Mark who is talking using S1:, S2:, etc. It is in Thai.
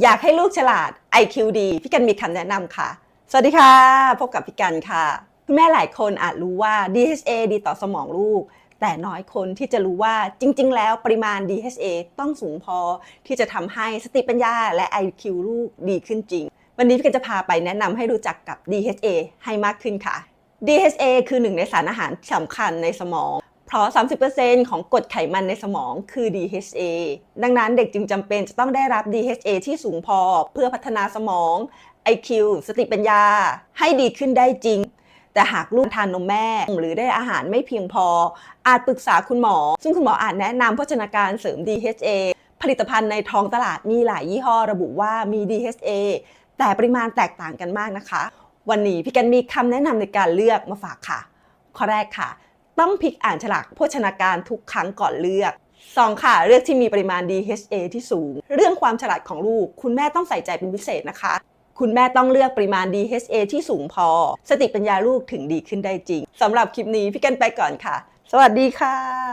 S1: อยากให้ลูกฉลาด IQ ดีพี่กันมีคำแนะนำค่ะ สวัสดีค่ะ พบกับพี่กันค่ะ คุณแม่หลายคนอาจรู้ว่า DHA ดีต่อสมองลูก แต่น้อยคนที่จะรู้ว่าจริง ๆ แล้วปริมาณ DHA ต้องสูงพอที่จะทำให้สติปัญญาและ IQ ลูกดีขึ้นจริง วันนี้พี่กันจะพาไปแนะนำให้รู้จักกับ DHA ให้มากขึ้นค่ะ DHA คือหนึ่งในสารอาหารสำคัญในสมอง เพราะ 30%ของกรดไขมันในสมองคือ DHA ดังนั้นเด็กจึงจำเป็นจะต้องได้รับ DHA ที่สูงพอเพื่อพัฒนาสมอง IQ สติปัญญา ให้ดีขึ้นได้จริง แต่หากลูกทานนมแม่ หรือได้อาหารไม่เพียงพอ อาจปรึกษาคุณหมอ ซึ่งคุณหมออาจแนะนำโภชนาการเสริม DHA ผลิตภัณฑ์ในท้องตลาดมีหลายยี่ห้อระบุว่ามี DHA แต่ปริมาณแตกต่างกันมากนะคะ วันนี้พี่กันมีคำแนะนำในการเลือกมาฝากค่ะ ข้อแรกค่ะ ต้องพลิกอ่านฉลากโภชนาการทุกครั้งก่อนเลือก 2. ค่ะ เลือกที่มีปริมาณ DHA ที่สูง เรื่องความฉลาดของลูก คุณแม่ต้องใส่ใจเป็นพิเศษนะคะ คุณแม่ต้องเลือกปริมาณ DHA ที่สูงพอ สติปัญญาลูกถึงดีขึ้นได้จริงสำหรับคลิปนี้พี่กันไปก่อนค่ะ สวัสดีค่ะ